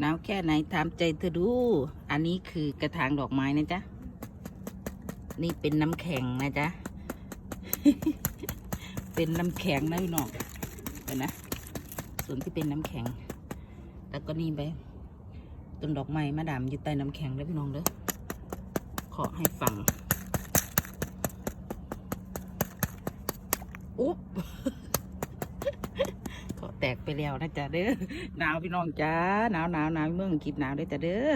หนาวแค่ไหนถามใจเธอดู อันนี้คือกระถางดอกไม้นะจ๊ะ นี่เป็นน้ำแข็งนะจ๊ะ เป็นน้ำแข็งนะพี่น้องเห็นนะ ส่วนที่เป็นน้ำแข็ง แล้วก็นี่ไปต้นดอกไม้มาดามอยู่ใต้น้ำแข็งแล้วพี่น้องเด้อ ขอให้ฟังอุ๊บ แตกไปแล้วนะจ๊ะเด้อหนาวพี่น้องจ้าหนาวหนาวหนาวเมืองกิบหนาวเด้อจ้ะเด้อ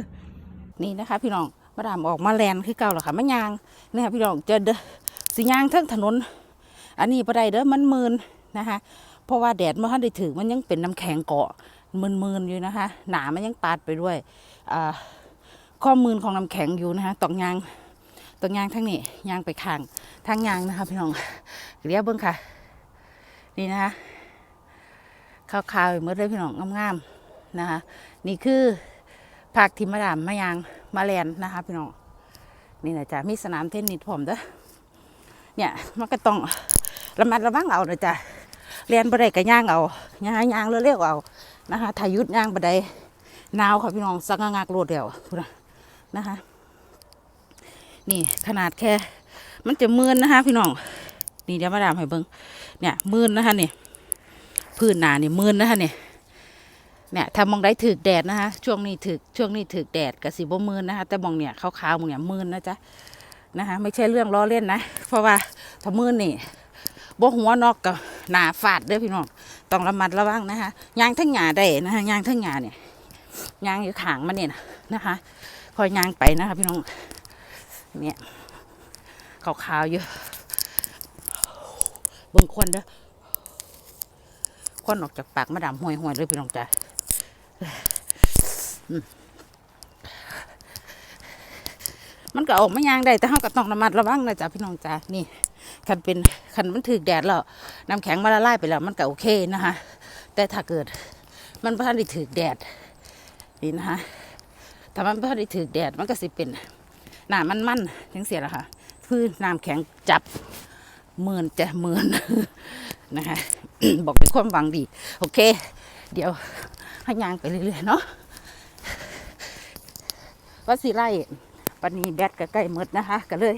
นี่นะคะ พี่น้องมาดามออกมาแลนคือเก่าหรอค่ะมะยางนะคะพี่น้องจะเด้อสิยางเทั้งถนน อันนี้ประไดเด้อมันมืนนะคะ เพราะว่าแดดเมันทันได้ถือมันยังเป็นน้ำแข็งเกาะมืนๆอยู่นะคะ หนามันยังปาดไปด้วยอ่าข้อมือของน้ำแข็งอยู่นะคะตอกยางตอกยางทั้งนี้ยางไปข้างทางยางนะคะพี่น้องเรียบเบิ้งค่ะ นี่นะคะ ขาวๆเมื่อเลยพี่น้องงามๆนะคะ นี่คือผักที่มาดามมายางมาแลนนะคะพี่น้องนี่นะจ๊ะมีสนามเทนนิสผมเด้อเนี่ยมันก็ต้องระมัดระวังเอานะจ๊ะเรียนบ่ได้ก็ย่างเอาย่างย่างเร็วๆเอานะคะถ้ายุดย่างบ่ไดหนาวค่ะพี่น้องสักงักโลดเดียวนะนะคะนี่ขนาดแค่ มันจะมืนนะคะ พี่น้องนี่เดี๋ยวมาดามให้เบิ่งเนี่ยมืนนะคะนี่ พื้นหนานี่มืนนะคะเนี่ยเนี่ยถ้ามองได้ถือแดดนะคะ ช่วงนี้ถือช่วงนี้ถือแดดกับสีบ่มืนนะคะ แต่มองเนี่ยขาวๆมองเนี่ยมืนนะจ๊ะนะคะไม่ใช่เรื่องล้อเล่นนะ เพราะว่าถ้ามืนนี่บ่หัวนอกกับหนาฟาดเด้อพี่น้องต้องระมัดระวังนะคะยางทั้งหยาได้นะคะยางทั้งหยาเนี่ยยางอยู่ขางมันเนี่ยนะนะคะคอยยางไปนะคะพี่น้องเนี่ยขาวๆอยู่เบิ่งควันเด้อ ควันออกจากปากมาดามห่วยๆเลยพี่น้องจ้ะมันก็ออกไม่ยางได้แต่เราก็ต้องระมัดระวังนะจ๊ะพี่น้องจ้านี่คันเป็นคันมันถือแดดแล้วน้ำแข็งมาละลายไปแล้ว มันก็โอเคนะคะแต่ถ้าเกิด มันพอได้ถือแดดนี่นะคะถ้ามันพอได้ถือแดดมันก็สิเป็นหนามันมันๆยังเสียละค่ะคือน้ำแข็งจับหมื่นจะหมื่น นะคะ บอกเป็นความหวังดี โอเค เดี๋ยวให้ยางไปเรื่อยๆเนาะว่าสิไล่ปันนี้แบตก็ใกล้หมดนะคะ ก็เลย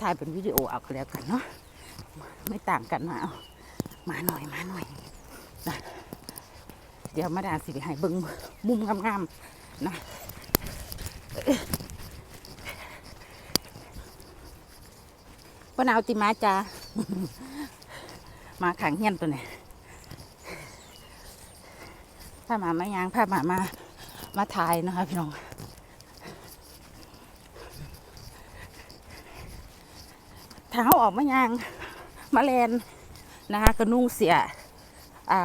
ถ่ายเป็นวิดีโอเอาก็แล้วกันเนาะไม่ต่างกันมาเอามาหน่อยมาหน่อยนะเดี๋ยวมาดาสิไปให้เบิ้งมุมงามๆนะป้านาวติมาจ้า มาขังเฮี้ยนตัวนี้ถ้ามาไม่ยางถ้ามามามาถ่ายนะคะพี่น้องถ้าออกมายางมาแลนนะคะก็นุ่งเสียอ่า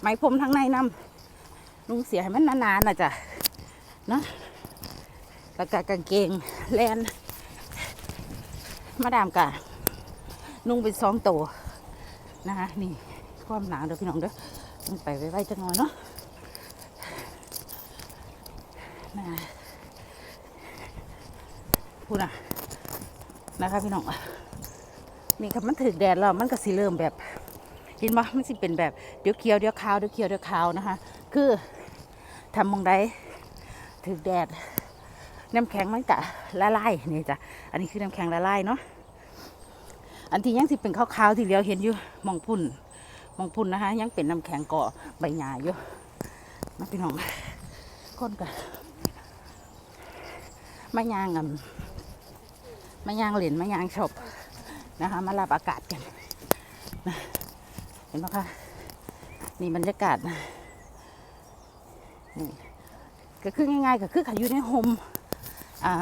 ไหมพรมทั้งในน้ำนุ่งเสียให้มันนานๆนะจ๊ะเนาะแล้วก็กางเกงแลนมาดามกะนุ่งเป็นสองตัว นะคะนี่ความหนาวเด้อพี่น้องเด้อต้องไปไวๆจังหน่อยเนาะนะพูดนะนะคะพี่น้องนี่ครับมันถึกแดดแล้วมันก็สิเริ่มแบบเห็นปะมันสิเป็นแบบเดี๋ยวเขียวเดี๋ยวขาวเดี๋ยวเขียวเดี๋ยวขาวนะคะ คือทำมองได้ถึกแดดน้ำแข็งมันกะละลายนี่จ้ะอันนี้คือน้ำแข็งละลายเนาะ อันที่ยังสิเป็นขาวๆที่เลียวเห็นอยู่มองพุ่นมองพุ่นนะคะ ยังเป็นน้ำแข็งเกาะใบหญ้าอยู่มาพี่น้องคนกันมายางกันมายางเหรียญมายางชบนะคะ มารับอากาศกันนะเห็นไหมคะนี่บรรยากาศนะนี่ก็คือง่ายๆก็คือขาอยู่ในโฮมอ่า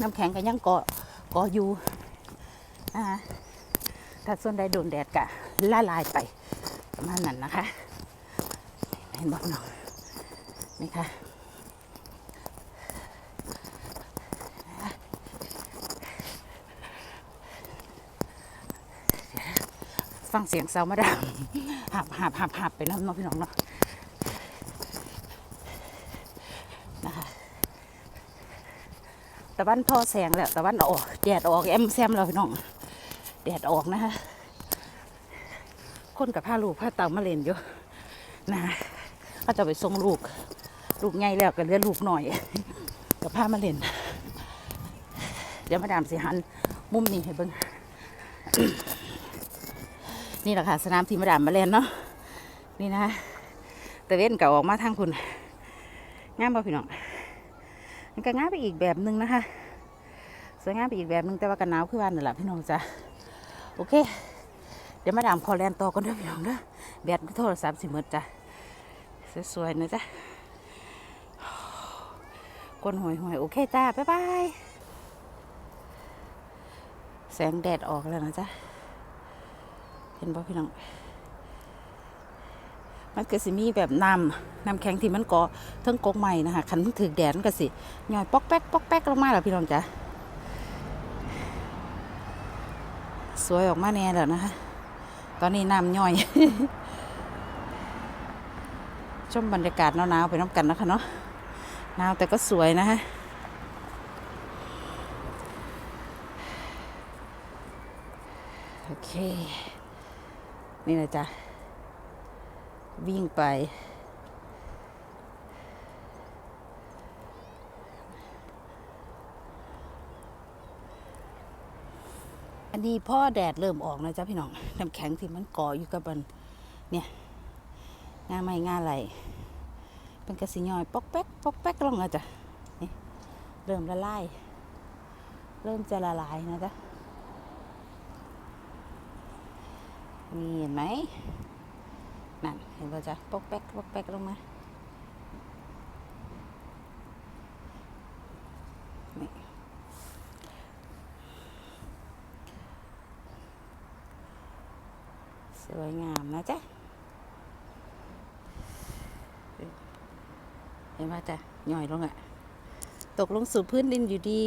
น้ำแข็งก็ยังเกาะเกาะอยู่นะคะ ถ้าส่วนใดโดนแดดกะละลายไปประมาณนั้นนะคะเห็นบอกน้องนี่ค่ะฟังเสียงเสามาดามหับหับหับหับไปน้ำน้องพี่น้องเนาะนะคะตะวันพอแสงแล้วตะวันออกแดดออกแอมแซมแล้วพี่น้อง แดดออกนะคะคนกับผ้าลูกผ้าเต่ามาเล่นอยู่นะก็จะไปส่งลูก ลูกใหญ่แล้วก็เลือลูกหน่อย กับพามาเล่น เดี๋ยวมาดามสิหัน มุมนี้ให้เบิ่งนี่แหละค่ะสนามที่มาดามมาเล่นเนาะนี่นะแต่เว้นเก่าออกมาทางคุณงามบ่พี่น้องมันก็งามไปอีกแบบหนึงนะคะสวยงามไปอีกแบบหนึงแต่ว่ากันหนาวคือวันนั่นแหละพี่น้องจ้ะ โอเค เดี๋ยวมาดามขอแลนต่อกันเด้วยพี่น้องเด้อแบตโทรศัพท์สิหมดจ้ะสวยๆนะจ๊ะกวนหอยหอยๆโอเคจ้า บ๊ายบาย แสงแดดออกแล้วนะจ๊ะ เห็นป่ะพี่น้อง มันก็สิมีแบบน้ำน้ำแข็งที่มันกาะเทั้งกกใหม่นะคะคันถือแดดมันก็สิย่อยปอกแป๊กปอกแป๊กลงมาแล้วพี่น้องจ้ะ สวยออกมาแน่แล้วนะคะ ตอนนี้น้ำย่อย ชมบรรยากาศหนาวๆไปน้ำกันนะคะเนาะหนาวแต่ก็สวยนะฮะโอเค นี่นะจ๊ะ วิ่งไป อันนี้พ่อแดดเริ่มออกนะจ๊ะพี่น้องน้ำแข็งที่มันก่ออยู่กับมันเนี่ยงาไม่งาไหลเป็นกระสีย่อยปอกแป๊กปอกแป๊กลงนะจ๊ะนี่เริ่มละลายเริ่มจะละลายนะจ๊ะนี่เห็นไหมนั่นเห็นป่ะจ๊ะปอกแป๊กปอกแป๊กลงมา สวยงามนะจ๊ะเห็นไหมจ๊ะย่อยลงอะตกลงสู่พื้นดินอยู่ดี